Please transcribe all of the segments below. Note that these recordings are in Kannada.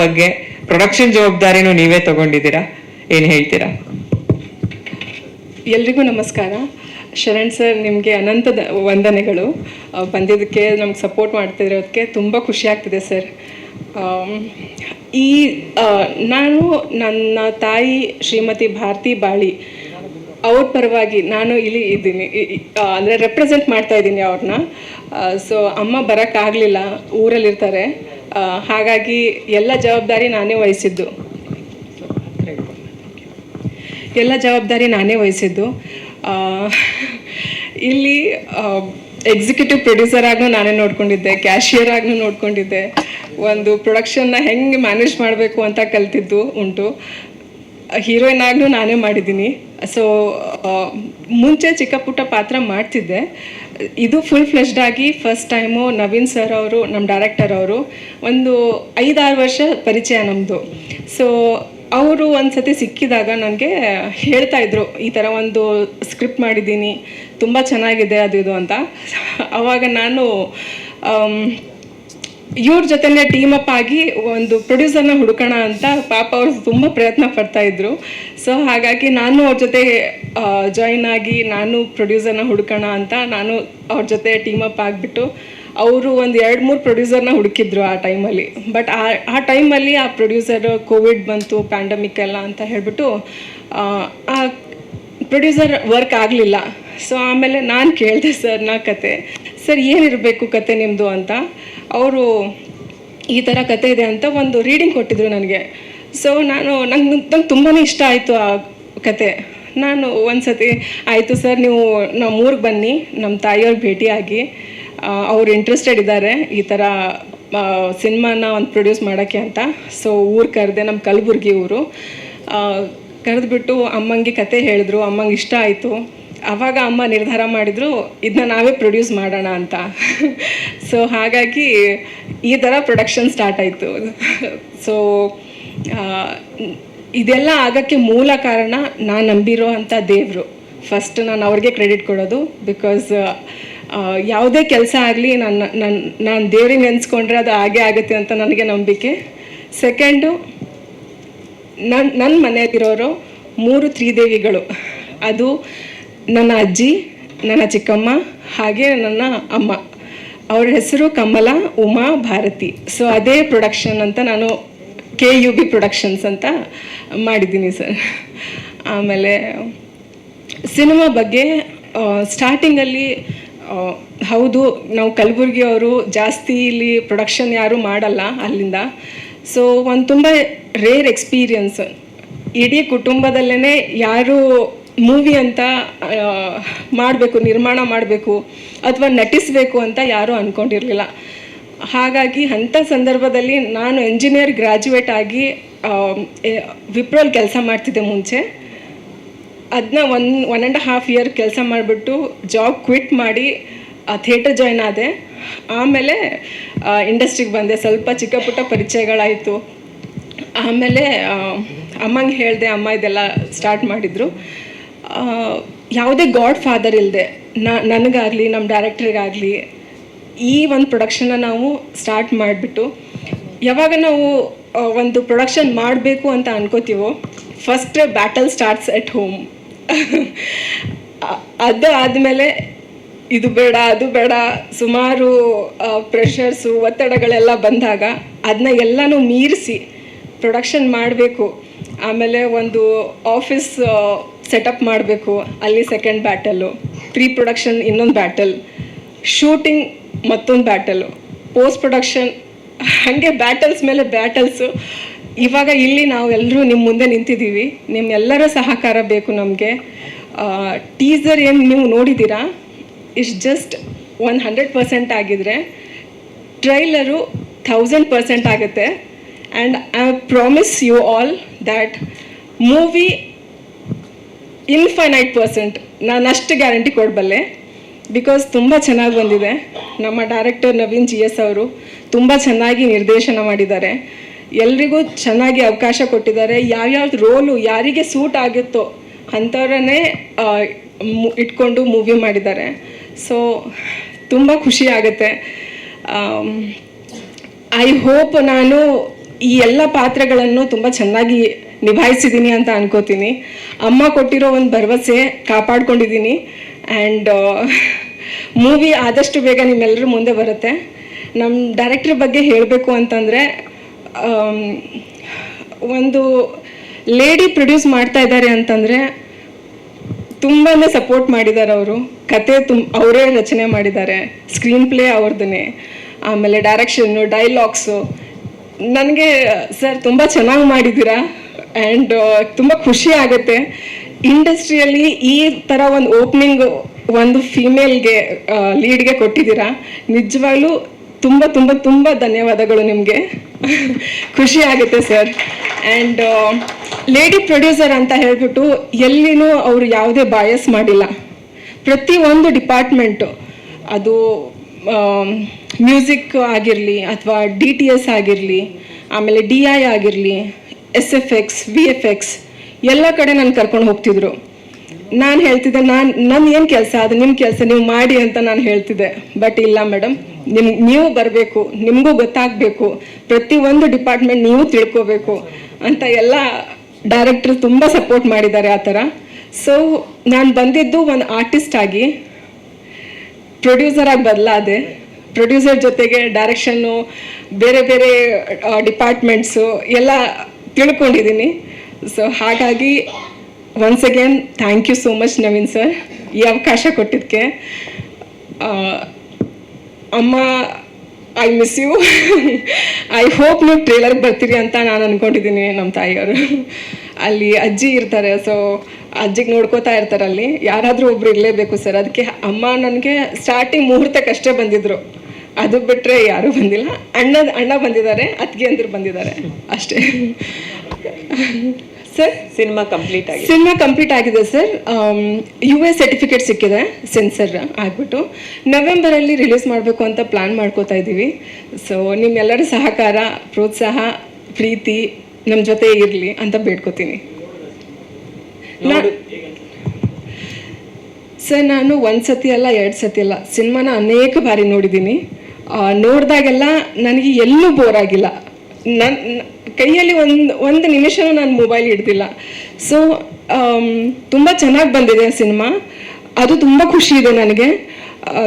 ಬಗ್ಗೆ ಪ್ರೊಡಕ್ಷನ್ ಜವಾಬ್ದಾರಿನೂ ನೀವೇ ತಗೊಂಡಿದ್ದೀರಾ? ಏನ್ ಹೇಳ್ತೀರಾ? ಎಲ್ರಿಗೂ ನಮಸ್ಕಾರ. ಶರಣ್ ಸರ್, ನಿಮಗೆ ಅನಂತ ವಂದನೆಗಳು. ಬಂದಿದ್ದಕ್ಕೆ ನಮ್ಗೆ ಸಪೋರ್ಟ್ ಮಾಡ್ತಿರೋದಕ್ಕೆ ತುಂಬ ಖುಷಿ ಆಗ್ತಿದೆ ಸರ್. ಈ ನಾನು ನನ್ನ ತಾಯಿ ಶ್ರೀಮತಿ ಭಾರತಿ ಬಾಳಿ, ಅವ್ರ ಪರವಾಗಿ ನಾನು ಇಲ್ಲಿ ಇದ್ದೀನಿ. ಅಂದರೆ ರೆಪ್ರೆಸೆಂಟ್ ಮಾಡ್ತಾ ಇದ್ದೀನಿ ಅವ್ರನ್ನ ಸೊ ಅಮ್ಮ ಬರೋಕ್ಕಾಗಲಿಲ್ಲ ಊರಲ್ಲಿರ್ತಾರೆ. ಹಾಗಾಗಿ ಎಲ್ಲ ಜವಾಬ್ದಾರಿ ನಾನೇ ವಹಿಸಿದ್ದು. ಎಲ್ಲ ಜವಾಬ್ದಾರಿ ನಾನೇ ವಹಿಸಿದ್ದು. ಇಲ್ಲಿ ಎಕ್ಸಿಕ್ಯೂಟಿವ್ ಪ್ರೊಡ್ಯೂಸರ್ ಆಗು ನಾನೇ ನೋಡ್ಕೊಂಡಿದ್ದೆ ಕ್ಯಾಶಿಯರ್ ಆಗ್ನೂ ನೋಡ್ಕೊಂಡಿದ್ದೆ. ಒಂದು ಪ್ರೊಡಕ್ಷನ್ನ ಹೆಂಗೆ ಮ್ಯಾನೇಜ್ ಮಾಡಬೇಕು ಅಂತ ಕಲ್ತಿದ್ದು ಉಂಟು. ಹೀರೋಯಿನ್ ಆಗ್ನೂ ನಾನೇ ಮಾಡಿದ್ದೀನಿ. ಸೊ ಮುಂಚೆ ಚಿಕ್ಕ ಪುಟ್ಟ ಪಾತ್ರ ಮಾಡ್ತಿದ್ದೆ. ಇದು ಫುಲ್ ಫ್ಲೆಶ್ಡ್ ಆಗಿ ಫಸ್ಟ್ ಟೈಮು ನವೀನ್ ಸರ್ ಅವರು ನಮ್ಮ ಡೈರೆಕ್ಟರ್ ಅವರು ಒಂದು ಐದಾರು ವರ್ಷ ಪರಿಚಯ ನಮ್ಮದು ಸೊ ಅವರು ಒಂದ್ಸತಿ ಸಿಕ್ಕಿದಾಗ ನನಗೆ ಹೇಳ್ತಾ ಇದ್ರು ಈ ಥರ ಒಂದು ಸ್ಕ್ರಿಪ್ಟ್ ಮಾಡಿದ್ದೀನಿ ತುಂಬ ಚೆನ್ನಾಗಿದೆ ಅದು ಇದು ಅಂತ. ಆವಾಗ ನಾನು ಆಮ್, ಇವ್ರ ಜೊತೆನೆ ಟೀಮ್ ಅಪ್ ಆಗಿ ಒಂದು ಪ್ರೊಡ್ಯೂಸರ್ನ ಹುಡುಕೋಣ ಅಂತ ಪಾಪ ಅವರು ತುಂಬ ಪ್ರಯತ್ನ ಪಡ್ತಾ ಇದ್ರು. ಸೊ ಹಾಗಾಗಿ ನಾನು ಅವ್ರ ಜೊತೆ ಜಾಯಿನ್ ಆಗಿ ನಾನು ಪ್ರೊಡ್ಯೂಸರ್ನ ಹುಡುಕೋಣ ಅಂತ ನಾನು ಅವ್ರ ಜೊತೆ ಟೀಮ್ ಅಪ್ ಆಗಿಬಿಟ್ಟು ಅವರು ಒಂದು ಎರಡು ಮೂರು ಪ್ರೊಡ್ಯೂಸರ್ನ ಹುಡುಕಿದ್ರು ಆ ಟೈಮಲ್ಲಿ ಬಟ್ ಆ ಆ ಟೈಮಲ್ಲಿ ಆ ಪ್ರೊಡ್ಯೂಸರ್ ಕೋವಿಡ್ ಬಂತು ಪ್ಯಾಂಡಮಿಕ್ ಎಲ್ಲ ಅಂತ ಹೇಳ್ಬಿಟ್ಟು ಆ, ಪ್ರೊಡ್ಯೂಸರ್ ವರ್ಕ್ ಆಗಲಿಲ್ಲ. ಸೊ ಆಮೇಲೆ ನಾನು ಕೇಳಿದೆ ಸರ್ನ ಕತೆ. ಸರ್, ಏನಿರಬೇಕು ಕತೆ ನಿಮ್ಮದು ಅಂತ. ಅವರು, ಈ ಥರ ಕತೆ ಇದೆ ಅಂತ ಒಂದು ರೀಡಿಂಗ್ ಕೊಟ್ಟಿದ್ರು ನನಗೆ. ಸೊ ನಾನು, ನಂಗೆ ನಂಗೆ ತುಂಬಾ ಇಷ್ಟ ಆಯಿತು ಆ ಕತೆ. ನಾನು ಒಂದ್ಸತಿ, ಆಯಿತು ಸರ್, ನೀವು ನಮ್ಮ ಊರಿಗೆ ಬನ್ನಿ ನಮ್ಮ ತಾಯಿಯವ್ರಿಗೆ ಭೇಟಿಯಾಗಿ. ಅವ್ರು ಇಂಟ್ರೆಸ್ಟೆಡ್ ಇದ್ದಾರೆ ಈ ಥರ ಸಿನಿಮಾನ ಒಂದು ಪ್ರೊಡ್ಯೂಸ್ ಮಾಡೋಕ್ಕೆ ಅಂತ. ಸೊ ಊರು ಕರೆದೆ ನಮ್ಮ ಕಲಬುರ್ಗಿ ಊರು. ಕರೆದ್ಬಿಟ್ಟು ಅಮ್ಮಂಗೆ ಕತೆ ಹೇಳಿದ್ರು. ಅಮ್ಮಂಗೆ ಇಷ್ಟ ಆಯಿತು. ಆವಾಗ ಅಮ್ಮ ನಿರ್ಧಾರ ಮಾಡಿದ್ರು ಇದನ್ನ ನಾವೇ ಪ್ರೊಡ್ಯೂಸ್ ಮಾಡೋಣ ಅಂತ. ಸೊ ಹಾಗಾಗಿ ಈ ಥರ ಪ್ರೊಡಕ್ಷನ್ ಸ್ಟಾರ್ಟ್ ಆಯಿತು. ಸೊ ಇದೆಲ್ಲ ಆಗೋಕ್ಕೆ ಮೂಲ ಕಾರಣ ನಾನು ನಂಬಿರೋ ಅಂಥ ದೇವರು. ಫಸ್ಟ್ ನಾನು ಅವ್ರಿಗೆ ಕ್ರೆಡಿಟ್ ಕೊಡೋದು ಬಿಕಾಸ್ ಯಾವುದೇ ಕೆಲಸ ಆಗಲಿ ನನ್ನ ನನ್ನ ನಾನು ದೇವ್ರಿಗೆ ನೆನೆಸ್ಕೊಂಡ್ರೆ ಅದು ಹಾಗೆ ಆಗುತ್ತೆ ಅಂತ ನನಗೆ ನಂಬಿಕೆ. ಸೆಕೆಂಡು ನನ್ನ ನನ್ನ ಮನೆಯಲ್ಲಿರೋರು ಮೂರು ತ್ರಿದೇವಿಗಳು. ಅದು ನನ್ನ ಅಜ್ಜಿ, ನನ್ನ ಚಿಕ್ಕಮ್ಮ, ಹಾಗೆ ನನ್ನ ಅಮ್ಮ. ಅವರ ಹೆಸರು ಕಮಲ, ಉಮಾ, ಭಾರತಿ. ಸೊ ಅದೇ ಪ್ರೊಡಕ್ಷನ್ ಅಂತ ನಾನು ಕೆ ಯು ಬಿ ಪ್ರೊಡಕ್ಷನ್ಸ್ ಅಂತ ಮಾಡಿದ್ದೀನಿ ಸರ್ ಆಮೇಲೆ ಸಿನಿಮಾ ಬಗ್ಗೆ ಸ್ಟಾರ್ಟಿಂಗಲ್ಲಿ ಹೌದು, ನಾವು ಕಲಬುರ್ಗಿ ಅವರು ಜಾಸ್ತಿ ಇಲ್ಲಿ ಪ್ರೊಡಕ್ಷನ್ ಯಾರೂ ಮಾಡಲ್ಲ ಅಲ್ಲಿಂದ. ಸೊ ಒಂದು ತುಂಬ ರೇರ್ ಎಕ್ಸ್ಪೀರಿಯನ್ಸ್ ಇಡೀ ಕುಟುಂಬದಲ್ಲೇ ಯಾರು ಮೂವಿ ಅಂತ ಮಾಡಬೇಕು, ನಿರ್ಮಾಣ ಮಾಡಬೇಕು, ಅಥವಾ ನಟಿಸಬೇಕು ಅಂತ ಯಾರೂ ಅಂದ್ಕೊಂಡಿರಲಿಲ್ಲ ಹಾಗಾಗಿ ಅಂಥ ಸಂದರ್ಭದಲ್ಲಿ ನಾನು ಇಂಜಿನಿಯರ್ ಗ್ರ್ಯಾಜುಯೇಟ್ ಆಗಿ ವಿಪ್ರೋಲ್ ಕೆಲಸ ಮಾಡ್ತಿದ್ದೆ ಮುಂಚೆ. ಅದನ್ನ one one and half year ಕೆಲಸ ಮಾಡಿಬಿಟ್ಟು ಜಾಬ್ ಕ್ವಿಟ್ ಮಾಡಿ ಥಿಯೇಟರ್ ಜಾಯ್ನ್ ಆದೆ. ಆಮೇಲೆ ಇಂಡಸ್ಟ್ರಿಗೆ ಬಂದೆ. ಸ್ವಲ್ಪ ಚಿಕ್ಕ ಪುಟ್ಟ ಪರಿಚಯಗಳಾಯಿತು. ಆಮೇಲೆ ಅಮ್ಮಂಗೆ ಹೇಳಿದೆ, ಅಮ್ಮ, ಇದೆಲ್ಲ ಸ್ಟಾರ್ಟ್ ಮಾಡಿದರು. ಯಾವುದೇ ಗಾಡ್ ಫಾದರ್ ಇಲ್ಲದೆ ನನಗಾಗಲಿ ನಮ್ಮ ಡೈರೆಕ್ಟ್ರಿಗಾಗಲಿ ಈ ಒಂದು ಪ್ರೊಡಕ್ಷನ್ನ ನಾವು ಸ್ಟಾರ್ಟ್ ಮಾಡಿಬಿಟ್ಟು, ಯಾವಾಗ ನಾವು ಒಂದು ಪ್ರೊಡಕ್ಷನ್ ಮಾಡಬೇಕು ಅಂತ ಅನ್ಕೋತೀವೋ first battle starts at home ಅದು ಆದಮೇಲೆ, ಇದು ಬೇಡ, ಅದು ಬೇಡ, ಸುಮಾರು ಪ್ರೆಷರ್ಸು ಒತ್ತಡಗಳೆಲ್ಲ ಬಂದಾಗ ಅದನ್ನ ಎಲ್ಲನೂ ಮೀರಿಸಿ ಪ್ರೊಡಕ್ಷನ್ ಮಾಡಬೇಕು. ಆಮೇಲೆ ಒಂದು ಆಫೀಸ್ ಸೆಟಪ್ ಮಾಡಬೇಕು, ಅಲ್ಲಿ ಸೆಕೆಂಡ್ ಬ್ಯಾಟಲು ಪ್ರೀ ಪ್ರೊಡಕ್ಷನ್ ಇನ್ನೊಂದು ಬ್ಯಾಟಲ್ ಶೂಟಿಂಗ್ ಮತ್ತೊಂದು ಬ್ಯಾಟಲು ಪೋಸ್ಟ್ ಪ್ರೊಡಕ್ಷನ್ ಹಾಗೆ ಬ್ಯಾಟಲ್ಸ್ ಮೇಲೆ ಬ್ಯಾಟಲ್ಸು ಇವಾಗ ಇಲ್ಲಿ ನಾವು ಎಲ್ಲರೂ ನಿಮ್ಮ ಮುಂದೆ ನಿಂತಿದ್ದೀವಿ ನಿಮ್ಮೆಲ್ಲರ ಸಹಕಾರ ಬೇಕು ನಮಗೆ. ಟೀಸರ್ ಏನು ನೀವು ನೋಡಿದ್ದೀರಾ is just one hundred percent ಆಗಿದ್ರೆ ಟ್ರೈಲರು ಥೌಸಂಡ್ ಪರ್ಸೆಂಟ್ ಆಗುತ್ತೆ. And I promise you all that movie infinite percent ನಾನು ಅಷ್ಟು ಗ್ಯಾರಂಟಿ ಕೊಡಬಲ್ಲೆ ಬಿಕಾಸ್ ತುಂಬ ಚೆನ್ನಾಗಿ ಬಂದಿದೆ. ನಮ್ಮ ಡೈರೆಕ್ಟರ್ ನವೀನ್ ಜಿ ಎಸ್ ಅವರು ತುಂಬ ಚೆನ್ನಾಗಿ ನಿರ್ದೇಶನ ಮಾಡಿದ್ದಾರೆ. ಎಲ್ರಿಗೂ ಚೆನ್ನಾಗಿ ಅವಕಾಶ ಕೊಟ್ಟಿದ್ದಾರೆ. ಯಾವ್ಯಾವ ರೋಲು ಯಾರಿಗೆ ಸೂಟ್ ಆಗುತ್ತೋ ಅಂಥವ್ರನ್ನೇ ಇಟ್ಕೊಂಡು ಮೂವಿ ಮಾಡಿದ್ದಾರೆ. ಸೊ ತುಂಬ ಖುಷಿ ಆಗುತ್ತೆ. ಐ ಹೋಪ್ ನಾನು ಈ ಎಲ್ಲ ಪಾತ್ರಗಳನ್ನು ತುಂಬ ಚೆನ್ನಾಗಿ ನಿಭಾಯಿಸಿದ್ದೀನಿ ಅಂತ ಅನ್ಕೋತೀನಿ. ಅಮ್ಮ ಕೊಟ್ಟಿರೋ ಒಂದು ಭರವಸೆ ಕಾಪಾಡ್ಕೊಂಡಿದ್ದೀನಿ ಆ್ಯಂಡ್ ಮೂವಿ ಆದಷ್ಟು ಬೇಗ ನಿಮ್ಮೆಲ್ಲರೂ ಮುಂದೆ ಬರುತ್ತೆ. ನಮ್ಮ ಡೈರೆಕ್ಟ್ರ್ ಬಗ್ಗೆ ಹೇಳಬೇಕು ಅಂತಂದರೆ ಒಂದು ಲೇಡಿ ಪ್ರೊಡ್ಯೂಸ್ ಮಾಡ್ತಾ ಇದ್ದಾರೆ ಅಂತಂದರೆ ತುಂಬಾ ಸಪೋರ್ಟ್ ಮಾಡಿದ್ದಾರೆ ಅವರು. ಕತೆ ತುಂಬ ಅವರೇ ರಚನೆ ಮಾಡಿದ್ದಾರೆ. ಸ್ಕ್ರೀನ್ ಪ್ಲೇ ಅವ್ರದ್ದೇ ಆಮೇಲೆ ಡೈರೆಕ್ಷನ್ನು ಡೈಲಾಗ್ಸು ನನಗೆ ಸರ್ ತುಂಬ ಚೆನ್ನಾಗಿ ಮಾಡಿದ್ದೀರಾ? ಆ್ಯಂಡ್ ತುಂಬ ಖುಷಿ ಆಗುತ್ತೆ. ಇಂಡಸ್ಟ್ರಿಯಲ್ಲಿ ಈ ಥರ ಒಂದು ಓಪನಿಂಗ್ ಒಂದು ಫೀಮೇಲ್ಗೆ ಲೀಡ್ಗೆ ಕೊಟ್ಟಿದ್ದೀರಾ. ನಿಜವಾಗ್ಲೂ ತುಂಬ ತುಂಬ ತುಂಬ ಧನ್ಯವಾದಗಳು ನಿಮಗೆ. ಖುಷಿ ಆಗುತ್ತೆ ಸರ್ ಆ್ಯಂಡ್ ಲೇಡಿ ಪ್ರೊಡ್ಯೂಸರ್ ಅಂತ ಹೇಳ್ಬಿಟ್ಟು ಎಲ್ಲಿನೂ ಅವರು ಯಾವುದೇ ಬಾಯಸ್ ಮಾಡಿಲ್ಲ. ಪ್ರತಿಯೊಂದು ಡಿಪಾರ್ಟ್ಮೆಂಟು ಅದು ಮ್ಯೂಸಿಕ್ ಆಗಿರಲಿ ಅಥವಾ ಡಿ ಟಿ ಎಸ್ ಆಗಿರಲಿ, ಆಮೇಲೆ ಡಿ ಐ ಆಗಿರಲಿ S F X V F X ಎಲ್ಲ ಕಡೆ ನಾನು ಕರ್ಕೊಂಡು ಹೋಗ್ತಿದ್ರು. ನಾನು ಹೇಳ್ತಿದ್ದೆ, ನಾನು ನನ್ನ ಏನು ಕೆಲಸ? ಅದು ನಿಮ್ಮ ಕೆಲಸ, ನೀವು ಮಾಡಿ ಅಂತ ನಾನು ಹೇಳ್ತಿದ್ದೆ. ಬಟ್ ಇಲ್ಲ ಮೇಡಮ್ ನಿಮ್, ನೀವು ಬರಬೇಕು, ನಿಮಗೂ ಗೊತ್ತಾಗಬೇಕು. ಪ್ರತಿಯೊಂದು ಡಿಪಾರ್ಟ್ಮೆಂಟ್ ನೀವು ತಿಳ್ಕೋಬೇಕು ಅಂತ ಎಲ್ಲ ಡೈರೆಕ್ಟ್ರ್ ತುಂಬ ಸಪೋರ್ಟ್ ಮಾಡಿದ್ದಾರೆ ಆ ಥರ. ಸೊ ನಾನು ಬಂದಿದ್ದು ಒಂದು ಆರ್ಟಿಸ್ಟ್ ಆಗಿ ಪ್ರೊಡ್ಯೂಸರ್ ಆಗಿ ಬದಲಾದೆ. ಪ್ರೊಡ್ಯೂಸರ್ ಜೊತೆಗೆ ಡೈರೆಕ್ಷನ್ನು ಬೇರೆ ಬೇರೆ ಡಿಪಾರ್ಟ್ಮೆಂಟ್ಸು ಎಲ್ಲ ತಿಳ್ಕೊಂಡಿದ್ದೀನಿ. ಸೊ ಹಾಗಾಗಿ once again thank you so much Naveen sir ಈ ಅವಕಾಶ ಕೊಟ್ಟಿದ್ದಕ್ಕೆ. ಅಮ್ಮ I miss you I hope ನೀವು ಟ್ರೇಲರ್ಗೆ ಬರ್ತೀರಿ ಅಂತ ನಾನು ಅಂದ್ಕೊಂಡಿದ್ದೀನಿ ನಮ್ಮ ತಾಯಿಯವರು. ಅಲ್ಲಿ ಅಜ್ಜಿ ಇರ್ತಾರೆ ಸೊ ಅಜ್ಜಿಗೆ ನೋಡ್ಕೋತಾ ಇರ್ತಾರೆ ಅಲ್ಲಿ. ಯಾರಾದರೂ ಒಬ್ರು ಇರಲೇಬೇಕು ಸರ್ ಅದಕ್ಕೆ ಅಮ್ಮ ನನಗೆ ಸ್ಟಾರ್ಟಿಂಗ್ ಮುಹೂರ್ತಕ್ಕಷ್ಟೇ ಬಂದಿದ್ರು. ಅದು ಬಿಟ್ಟರೆ ಯಾರೂ ಬಂದಿಲ್ಲ. ಅಣ್ಣ ಅಣ್ಣ ಬಂದಿದ್ದಾರೆ ಅತ್ತಿಗೆ ಅಂದ್ರೆ ಬಂದಿದ್ದಾರೆ. ಅಷ್ಟೇ. ಸರ್ ಸಿನಿಮಾ ಕಂಪ್ಲೀಟ್ ಆಗಿದೆ. ಸಿನಿಮಾ ಕಂಪ್ಲೀಟ್ ಆಗಿದೆ ಸರ್ ಯು ಎ ಸರ್ಟಿಫಿಕೇಟ್ ಸಿಕ್ಕಿದೆ ಸೆನ್ಸರ್ ಆಗ್ಬಿಟ್ಟು. ನವೆಂಬರಲ್ಲಿ ರಿಲೀಸ್ ಮಾಡಬೇಕು ಅಂತ ಪ್ಲಾನ್ ಮಾಡ್ಕೋತಾ ಇದ್ದೀವಿ. ಸೊ ನಿಮ್ಮೆಲ್ಲರ ಸಹಕಾರ ಪ್ರೋತ್ಸಾಹ ಪ್ರೀತಿ ನಮ್ಮ ಜೊತೆ ಇರಲಿ ಅಂತ ಬೇಡ್ಕೋತೀನಿ. ಸರ್ ನಾನು ಒಂದು ಸತಿ ಅಲ್ಲ ಎರಡು ಸತಿ ಅಲ್ಲ ಸಿನಿಮಾನ ಅನೇಕ ಬಾರಿ ನೋಡಿದ್ದೀನಿ. ನೋಡಿದಾಗೆಲ್ಲ ನನಗೆ ಎಲ್ಲೂ ಬೋರ್ ಆಗಿಲ್ಲ. ನನ್ನ ಕೈಯಲ್ಲಿ ಒಂದು ಒಂದು ನಿಮಿಷನೂ ನಾನು ಮೊಬೈಲ್ ಹಿಡ್ದಿಲ್ಲ ಸೊ ತುಂಬ ಚೆನ್ನಾಗಿ ಬಂದಿದೆ ಸಿನಿಮಾ. ಅದು ತುಂಬ ಖುಷಿ ಇದೆ ನನಗೆ.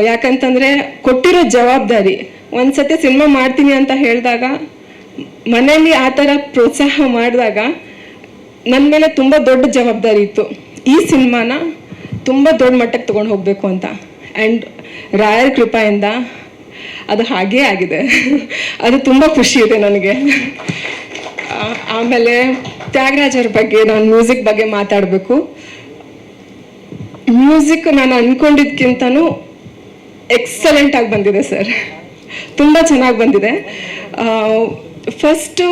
ಯಾಕಂತಂದರೆ ಕೊಟ್ಟಿರೋ ಜವಾಬ್ದಾರಿ. ಒಂದು ಸತಿ ಸಿನಿಮಾ ಮಾಡ್ತೀನಿ ಅಂತ ಹೇಳಿದಾಗ, ಮನೆಯಲ್ಲಿ ಆ ಥರ ಪ್ರೋತ್ಸಾಹ ಮಾಡಿದಾಗ ನನ್ನ ಮೇಲೆ ತುಂಬ ದೊಡ್ಡ ಜವಾಬ್ದಾರಿ ಇತ್ತು. ಈ ಸಿನಿಮಾನ ತುಂಬ ದೊಡ್ಡ ಮಟ್ಟಕ್ಕೆ ತೊಗೊಂಡು ಹೋಗಬೇಕು ಅಂತ. ಆ್ಯಂಡ್ ರಾಯರ್ ಕೃಪೆಯಿಂದ ಅದು ಹಾಗೇ ಆಗಿದೆ. ಅದು ತುಂಬ ಖುಷಿ ಇದೆ ನನಗೆ. ಆಮೇಲೆ ತ್ಯಾಗರಾಜರ ಬಗ್ಗೆ ನಾನು ಮ್ಯೂಸಿಕ್ ಬಗ್ಗೆ ಮಾತಾಡಬೇಕು. ಮ್ಯೂಸಿಕ್ ನಾನು ಅಂದ್ಕೊಂಡಿದ್ಕಿಂತನೂ ಎಕ್ಸಲೆಂಟ್ ಆಗಿ ಬಂದಿದೆ ಸರ್. ತುಂಬ ಚೆನ್ನಾಗಿ ಬಂದಿದೆ. ಫಸ್ಟು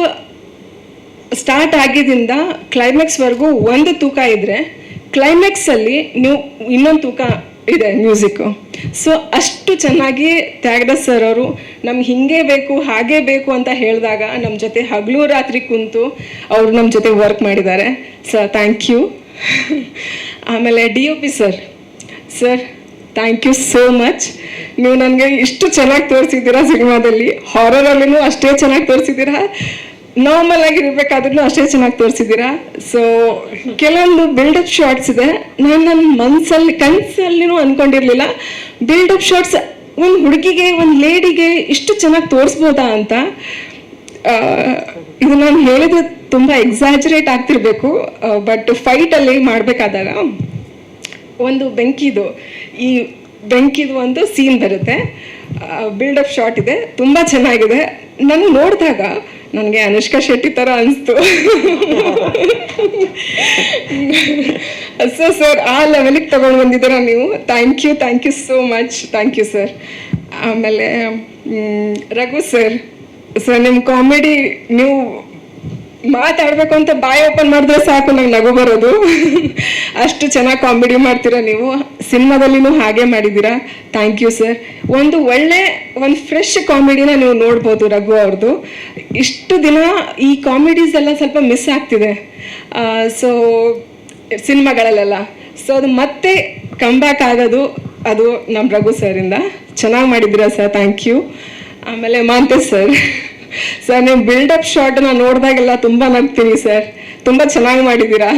ಸ್ಟಾರ್ಟ್ ಆಗಿದ್ದರಿಂದ ಕ್ಲೈಮ್ಯಾಕ್ಸ್ವರೆಗೂ ಒಂದು ತೂಕ ಇದ್ದರೆ ಕ್ಲೈಮ್ಯಾಕ್ಸಲ್ಲಿ ನೀವು ಇನ್ನೊಂದು ತೂಕ ಇದೆ ಮ್ಯೂಸಿಕ್ಕು. ಸೊ, ಅಷ್ಟು ಚೆನ್ನಾಗಿ ತ್ಯಾಗರಾಜ್ ಸರ್ ಅವರು ನಮ್ಗೆ ಹಿಂಗೆ ಬೇಕು, ಹಾಗೆ ಬೇಕು ಅಂತ ಹೇಳಿದಾಗ ನಮ್ಮ ಜೊತೆ ಹಗಲು ರಾತ್ರಿ ಕುಂತು ಅವರು ನಮ್ಮ ಜೊತೆ ವರ್ಕ್ ಮಾಡಿದ್ದಾರೆ. ಸರ್ ಥ್ಯಾಂಕ್ ಯು ಆಮೇಲೆ D U P sir sir thank you so much ನೀವು ನನಗೆ ಇಷ್ಟು ಚೆನ್ನಾಗಿ ತೋರಿಸಿದ್ದೀರಾ ಸಿನಿಮಾದಲ್ಲಿ. ಹಾರರಲ್ಲಿನೂ ಅಷ್ಟೇ ಚೆನ್ನಾಗಿ ತೋರಿಸಿದ್ದೀರಾ. ನಾರ್ಮಲ್ ಆಗಿ ಇರಬೇಕಾದ್ರೂ ಅಷ್ಟೇ ಚೆನ್ನಾಗಿ ತೋರಿಸಿದ್ದೀರಾ? ಸೊ ಕೆಲವೊಂದು ಬಿಲ್ಡಪ್ ಶಾರ್ಟ್ಸ್ ಇದೆ. ನಾನು ನನ್ನ ಮನಸ್ಸಲ್ಲಿ ಕನಸಲ್ಲಿನೂ ಅಂದ್ಕೊಂಡಿರಲಿಲ್ಲ ಬಿಲ್ಡಪ್ ಶಾರ್ಟ್ಸ್ ಒಂದು ಹುಡುಗಿಗೆ, ಒಂದು ಲೇಡಿಗೆ ಇಷ್ಟು ಚೆನ್ನಾಗಿ ತೋರಿಸ್ಬೋದಾ ಅಂತ? ಇದು ನಾನು ಹೇಳಿದ್ರೆ ತುಂಬ ಎಕ್ಸಾಜರೇಟ್ ಆಗ್ತಿರ್ಬೇಕು. ಬಟ್ ಫೈಟಲ್ಲಿ ಮಾಡಬೇಕಾದಾಗ ಒಂದು ಬೆಂಕಿದು, ಈ ಬೆಂಕಿದು ಒಂದು ಸೀನ್ ಬರುತ್ತೆ. ಬಿಲ್ಡಪ್ ಶಾಟ್ ಇದೆ. ತುಂಬ ಚೆನ್ನಾಗಿದೆ. ನಾನು ನೋಡಿದಾಗ ನನಗೆ ಅನುಷ್ಕಾ ಶೆಟ್ಟಿ ಥರ ಅನಿಸ್ತು. ಸೊ ಸರ್ ಆ ಲೆವೆಲಿಗೆ ತಗೊಂಡು ಬಂದಿದ್ದೀರಾ ನೀವು? Thank you thank you so much thank you sir ಆಮೇಲೆ ರಘು ಸರ್ ಸರ್ ನಿಮ್ಮ ಕಾಮಿಡಿ ನೀವು ಮಾತಾಡ್ಬೇಕು ಅಂತ ಬಾಯಿ ಓಪನ್ ಮಾಡಿದ್ರೆ ಸಾಕು, ನಂಗೆ ನಗು ಬರೋದು. ಅಷ್ಟು ಚೆನ್ನಾಗಿ ಕಾಮಿಡಿ ಮಾಡ್ತೀರಾ ನೀವು? ಸಿನಿಮಾದಲ್ಲಿನೂ ಹಾಗೆ ಮಾಡಿದ್ದೀರಾ? ಥ್ಯಾಂಕ್ ಯು ಸರ್ ಒಂದು ಒಳ್ಳೆ, ಒಂದು ಫ್ರೆಶ್ ಕಾಮಿಡಿನ ನೀವು ನೋಡ್ಬೋದು ರಘು ಅವ್ರದ್ದು ಇಷ್ಟು ದಿನ ಈ ಕಾಮಿಡೀಸ್ ಎಲ್ಲ ಸ್ವಲ್ಪ ಮಿಸ್ ಆಗ್ತಿದೆ. ಸೊ ಸಿನಿಮಾಗಳಲ್ಲೆಲ್ಲ. ಸೊ ಅದು ಮತ್ತೆ ಕಮ್ಬ್ಯಾಕ್ ಆಗೋದು, ಅದು ನಮ್ಮ ರಘು ಸರಿಂದ ಚೆನ್ನಾಗಿ ಮಾಡಿದ್ದೀರಾ ಸರ್ ಥ್ಯಾಂಕ್ ಯು ಆಮೇಲೆ ಮಾಂತೇಶ್ ಸರ್ ಸರ್ ನೀವು ಬಿಲ್ಡಪ್ ಶಾರ್ಟ್ನ ನೋಡಿದಾಗೆಲ್ಲ ತುಂಬ ನಗ್ತೀನಿ ಸರ್. ತುಂಬ ಚೆನ್ನಾಗಿ ಮಾಡಿದ್ದೀರಾ?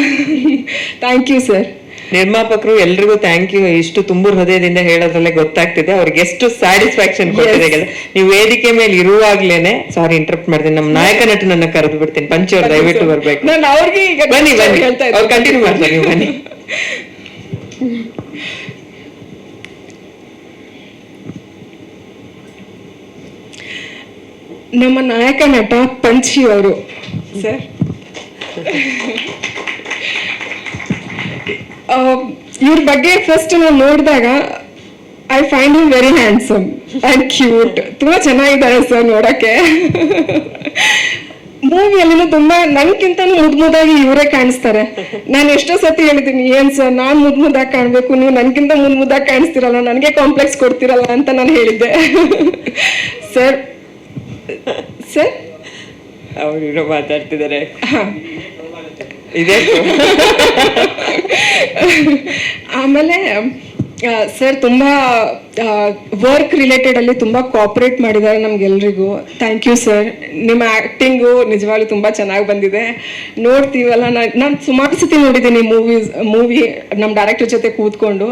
ಥ್ಯಾಂಕ್ ಯು ಸರ್ ನಿರ್ಮಾಪಕರು ಎಲ್ರಿಗೂ ಥ್ಯಾಂಕ್ ಯು ಇಷ್ಟು ತುಂಬು ಹೃದಯದಿಂದ ಹೇಳೋದ್ರಲ್ಲೇ ಗೊತ್ತಾಗ್ತಿದೆ. ಅವ್ರಿಗೆ ಎಷ್ಟು ಸ್ಯಾಟಿಸ್ಫ್ಯಾಕ್ಷನ್ ಕೊಟ್ಟಿದೆ ನೀವು ವೇದಿಕೆ ಮೇಲೆ ಇರುವಾಗ್ಲೇನೆ ಸಾರಿ ಇಂಟ್ರಪ್ಟ್ ಮಾಡ್ತೀನಿ ನಮ್ಮ ನಾಯಕ ನಟನನ್ನ ಕರೆದು ಬಿಡ್ತೀನಿ. ಪಂಚ್ ಅವ್ರು ದಯವಿಟ್ಟು ಬರ್ಬೇಕು. ನಾನು ಅವ್ರಿಗೆ ಈಗ ಬನ್ನಿ ಬನ್ನಿ. ಅವ್ರು ಕಂಟಿನ್ಯೂ ಮಾಡ್ತಾರೆ ನೀವು ಬನ್ನಿ. ನಮ್ಮ ನಾಯಕ ನಟ ಪಂಚಿ ಅವರು ಸರ್ ಇವ್ರ ಬಗ್ಗೆ ಫಸ್ಟ್ ನಾನು ನೋಡಿದಾಗ I find him very handsome and cute ತುಂಬ ಚೆನ್ನಾಗಿದ್ದಾರೆ ಸರ್ ನೋಡೋಕ್ಕೆ. ಮೂವಿಯಲ್ಲಿನೂ ತುಂಬ ನನ್ಗಿಂತನೂ ಮುದ್ ಮುದ್ದಾಗಿ ಇವರೇ ಕಾಣಿಸ್ತಾರೆ. ನಾನು ಎಷ್ಟೋ ಸತಿ ಹೇಳಿದ್ದೀನಿ, ಏನ್ ಸರ್, ನಾನು ಮುದ್ ಮುದ್ದಾಗಿ ಕಾಣಬೇಕು, ನೀವು ನನ್ಗಿಂತ ಮುದ್ ಕಾಣಿಸ್ತಿರಲ್ಲ, ನನಗೆ ಕಾಂಪ್ಲೆಕ್ಸ್ ಕೊಡ್ತಿರಲ್ಲ ಅಂತ ನಾನು ಹೇಳಿದ್ದೆ. Sir sir? ಅವ್ರು ಮಾತಾಡ್ತಿದ್ದಾರೆ. ಇದೆ. ಆಮೇಲೆ ಸರ್ ತುಂಬ ವರ್ಕ್ ರಿಲೇಟೆಡಲ್ಲಿ ತುಂಬ ಕೋಪ್ರೇಟ್ ಮಾಡಿದ್ದಾರೆ ನಮ್ಗೆಲ್ರಿಗೂ. ಥ್ಯಾಂಕ್ ಯು ಸರ್ ನಿಮ್ಮ ಆ್ಯಕ್ಟಿಂಗು ನಿಜವಾಗ್ಲೂ ತುಂಬ ಚೆನ್ನಾಗಿ ಬಂದಿದೆ. ನೋಡ್ತೀವಲ್ಲ ನಾನು ನಾನು ಸುಮಾರು ಸತಿ ನೋಡಿದ್ದೀನಿ ಮೂವೀಸ್ ಮೂವಿ ನಮ್ಮ ಡೈರೆಕ್ಟರ್ ಜೊತೆ ಕೂತ್ಕೊಂಡು.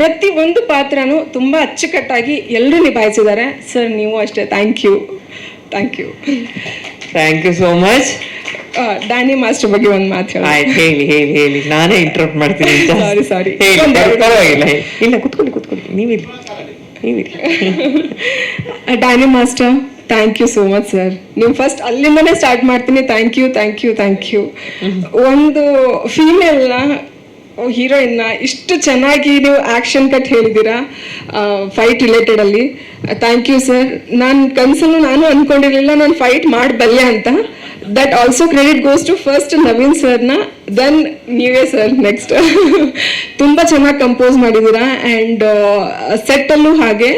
ಪ್ರತಿ ಒಂದು ಪಾತ್ರನೂ ತುಂಬ ಅಚ್ಚುಕಟ್ಟಾಗಿ ಎಲ್ಲರೂ ನಿಭಾಯಿಸಿದ್ದಾರೆ. ಸರ್ ನೀವು ಅಷ್ಟೇ. Thank you thank you thank you so much Danny master ಬಗ್ಗೆ ಒಂದು ಮಾತು ಹೇಳಿ. ಆಯ್ತು ಹೇಳಿ ಹೇಳಿ ಹೇಳಿ. ನಾನೇ ಇಂಟ್ರಪ್ಟ್ ಮಾಡ್ತೀನಿ ಸಾರಿ ಸಾರಿ ಪರವಾಗಿಲ್ಲ. ಇಲ್ಲ ಕುತ್ಕೊಳ್ಳಿ ಕುತ್ಕೊಳ್ಳಿ. ನೀವಿಲ್ಲ ನೀವಿಲ್ಲ Danny master thank you so much sir ನೀವು ಫಸ್ಟ್ ಅಲ್ಲಿಂದನೇ ಸ್ಟಾರ್ಟ್ ಮಾಡ್ತೀನಿ. Thank you thank you thank you ಒಂದು ಫೀಮೇಲ್ನ ಹೀರೋಯಿನ್ನ, ಇಷ್ಟು ಚೆನ್ನಾಗಿ ನೀವು ಆ್ಯಕ್ಷನ್ ಕಟ್ ಹೇಳಿದ್ದೀರಾ? ಫೈಟ್ ರಿಲೇಟೆಡಲ್ಲಿ ಥ್ಯಾಂಕ್ ಯು ಸರ್ ನಾನು ಕನಸಲ್ಲೂ ನಾನು ಅಂದ್ಕೊಂಡಿರಲಿಲ್ಲ ನಾನು ಫೈಟ್ ಮಾಡಬಲ್ಲೆ ಅಂತ. That also credit goes to first Naveen ಸರ್ನ ದೆನ್ ನೀವೇ ಸರ್ ನೆಕ್ಸ್ಟ್ ತುಂಬ ಚೆನ್ನಾಗಿ ಕಂಪೋಸ್ ಮಾಡಿದ್ದೀರಾ? ಆ್ಯಂಡ್ ಸೆಟ್ಟಲ್ಲೂ ಹಾಗೆ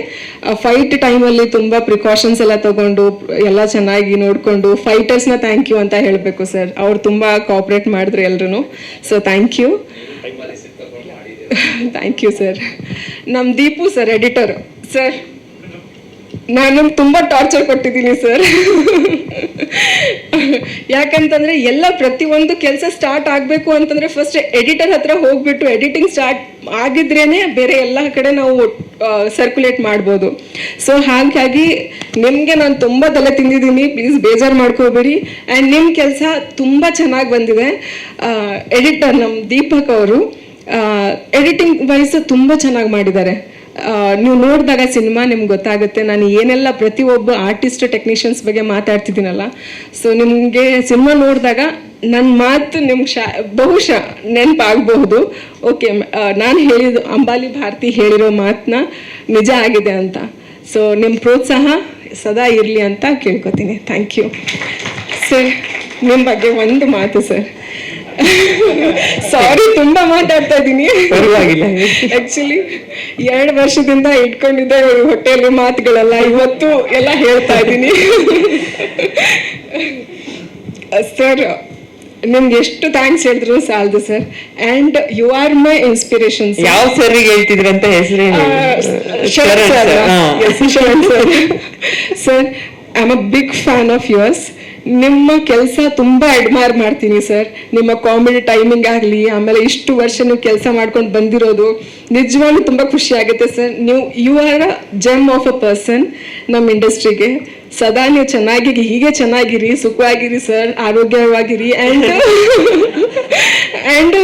ಫೈಟ್ ಟೈಮಲ್ಲಿ ತುಂಬ ಪ್ರಿಕಾಷನ್ಸ್ ಎಲ್ಲ ತಗೊಂಡು, ಎಲ್ಲ ಚೆನ್ನಾಗಿ ನೋಡಿಕೊಂಡು ಫೈಟರ್ಸ್ನ ಥ್ಯಾಂಕ್ ಯು ಅಂತ ಹೇಳಬೇಕು ಸರ್ ಅವ್ರು ತುಂಬ ಕೋಆಪ್ರೇಟ್ ಮಾಡಿದ್ರು ಎಲ್ರೂ so thank you thank you sir ನಮ್ಮ ದೀಪು ಸರ್ ಎಡಿಟರ್ ಸರ್ ನಾನು ತುಂಬ ಟಾರ್ಚರ್ ಕೊಟ್ಟಿದ್ದೀನಿ ಸರ್ ಯಾಕಂತಂದ್ರೆ ಎಲ್ಲ ಪ್ರತಿಯೊಂದು ಕೆಲಸ ಸ್ಟಾರ್ಟ್ ಆಗಬೇಕು ಅಂತಂದ್ರೆ ಫಸ್ಟ್ ಎಡಿಟರ್ ಹತ್ರ ಹೋಗ್ಬಿಟ್ಟು ಎಡಿಟಿಂಗ್ ಸ್ಟಾರ್ಟ್ ಆಗಿದ್ರೇನೆ ಬೇರೆ ಎಲ್ಲ ಕಡೆ ನಾವು ಸರ್ಕ್ಯುಲೇಟ್ ಮಾಡ್ಬೋದು. ಸೊ ಹಾಗಾಗಿ ನಿಮಗೆ ನಾನು ತುಂಬ ತಲೆ ತಿಂದಿದ್ದೀನಿ. ಪ್ಲೀಸ್ ಬೇಜಾರು ಮಾಡ್ಕೋಬೇಡಿ. ಆ್ಯಂಡ್ ನಿಮ್ಮ ಕೆಲಸ ತುಂಬ ಚೆನ್ನಾಗಿ ಬಂದಿದೆ. ಎಡಿಟರ್ ನಮ್ಮ ದೀಪಕ್ ಅವರು ಎಡಿಟಿಂಗ್ ವೈಸ್ ತುಂಬ ಚೆನ್ನಾಗಿ ಮಾಡಿದ್ದಾರೆ. ನೀವು ನೋಡಿದಾಗ ಸಿನಿಮಾ ನಿಮ್ಗೆ ಗೊತ್ತಾಗುತ್ತೆ. ನಾನು ಏನೆಲ್ಲ ಪ್ರತಿಯೊಬ್ಬ ಆರ್ಟಿಸ್ಟ್ ಟೆಕ್ನಿಷಿಯನ್ಸ್ ಬಗ್ಗೆ ಮಾತಾಡ್ತಿದ್ದೀನಲ್ಲ. ಸೊ ನಿಮಗೆ ಸಿನಿಮಾ ನೋಡಿದಾಗ ನನ್ನ ಮಾತು ನಿಮ್ಗೆ ಶಾ, ಬಹುಶಃ ನೆನಪಾಗಬಹುದು. ಓಕೆ ನಾನು ಹೇಳಿದ್ದು ಅಂಬಾಲಿ ಭಾರತಿ ಹೇಳಿರೋ ಮಾತನ್ನ ನಿಜ ಆಗಿದೆ ಅಂತ. ಸೊ ನಿಮ್ಮ ಪ್ರೋತ್ಸಾಹ ಸದಾ ಇರಲಿ ಅಂತ ಕೇಳ್ಕೊತೀನಿ. ಥ್ಯಾಂಕ್ ಯು ಸರ್ ನಿಮ್ಮ ಬಗ್ಗೆ ಒಂದು ಮಾತು ಸರ್ ಸಾರಿ ತುಂಬಾ ಮಾತಾಡ್ತಾ ಇದ್ದೀನಿ ಪರವಾಗಿಲ್ಲ. ಆಕ್ಚುಲಿ ಎರಡು ವರ್ಷದಿಂದ ಇಟ್ಕೊಂಡಿದ್ದೆ ಹೊಟ್ಟೆಯಲ್ಲಿ ಮಾತುಗಳೆಲ್ಲ. ಇವತ್ತು ಎಲ್ಲ ಹೇಳ್ತಾ ಇದ್ದೀನಿ ಸರ್ ನಿಮ್ಗೆ ಎಷ್ಟು ಥ್ಯಾಂಕ್ಸ್ ಹೇಳಿದ್ರು ಸಾಲದು sir and you are my inspiration ಯಾವ ಸರ್ sir. ಅಂತ ಹೆಸರು sir sir I am a big fan of yours ನಿಮ್ಮ ಕೆಲಸ ತುಂಬಾ ಅಡ್ಮೈರ್ ಮಾಡ್ತೀನಿ ಸರ್ ನಿಮ್ಮ ಕಾಮಿಡಿ ಟೈಮಿಂಗ್ ಆಗಲಿ, ಆಮೇಲೆ ಇಷ್ಟು ವರ್ಷ ನೀವು ಕೆಲಸ ಮಾಡ್ಕೊಂಡು ಬಂದಿರೋದು, ನಿಜವಾಗ್ಲೂ ತುಂಬಾ ಖುಷಿ ಆಗುತ್ತೆ ಸರ್ ನೀವು you are a gem of a person ನಮ್ಮ ಇಂಡಸ್ಟ್ರಿಗೆ ಸದಾ ನೀವು ಚೆನ್ನಾಗಿ ಹೀಗೆ ಚೆನ್ನಾಗಿರಿ, ಸುಖವಾಗಿರಿ ಸರ್ ಆರೋಗ್ಯವಾಗಿರಿ. ಆ್ಯಂಡ್ ಆ್ಯಂಡ್